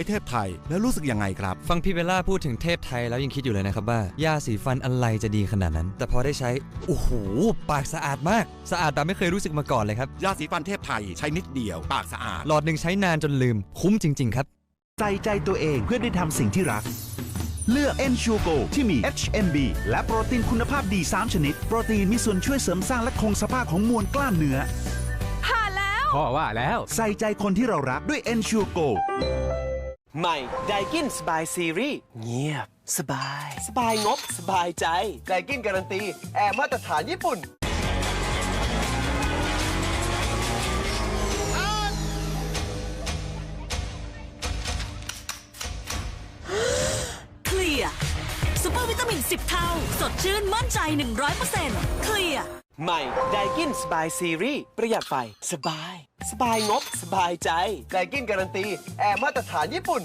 อ้เทพไทยแล้วรู้สึกยังไงครับ ฟังพี่เบลล่าพูดถึงเทพไทยแล้วยังคิดอยู่เลยนะครับว่ายาสีฟันอะไรจะดีขนาดนั้น แต่พอได้ใช้ โอ้โห ปากสะอาดมาก สะอาดแบบไม่เคยรู้สึกมาก่อนเลยครับ ยาสีฟันเทพไทยใช้นิดเดียว ปากสะอาด หลอดหนึ่งใช้นานจนลืม คุ้มจริง ๆ ครับ ใส่ใจตัวเองเพื่อได้ทำสิ่งที่รัก เลือก e n s u r e Go ที่มี HMB และโปรตีนคุณภาพดี 3 ชนิด โปรตีนมีส่วนช่วยเสริมสร้างและคงสภาพของมวลกล้ามเนื้อผ่านแล้วพ่อว่าแล้ว ใส่ใจคนที่เรารักด้วย e n s u r e Go ใหม่ไดกินสบายซีรีส์เงียบ สบาย สบายงบ สบายใจไดกินการันตี แอร์มาตรฐานญี่ปุ่น ซูเปอร์วิตามิน 10 เท่า สดชื่นมั่นใจ 100%เคลียร์ใหม่ไดกินสบายซีรีส์ประหยัดไฟ สบาย สบายงบ สบายใจไดกินการันตี แอร์มาตรฐานญี่ปุ่น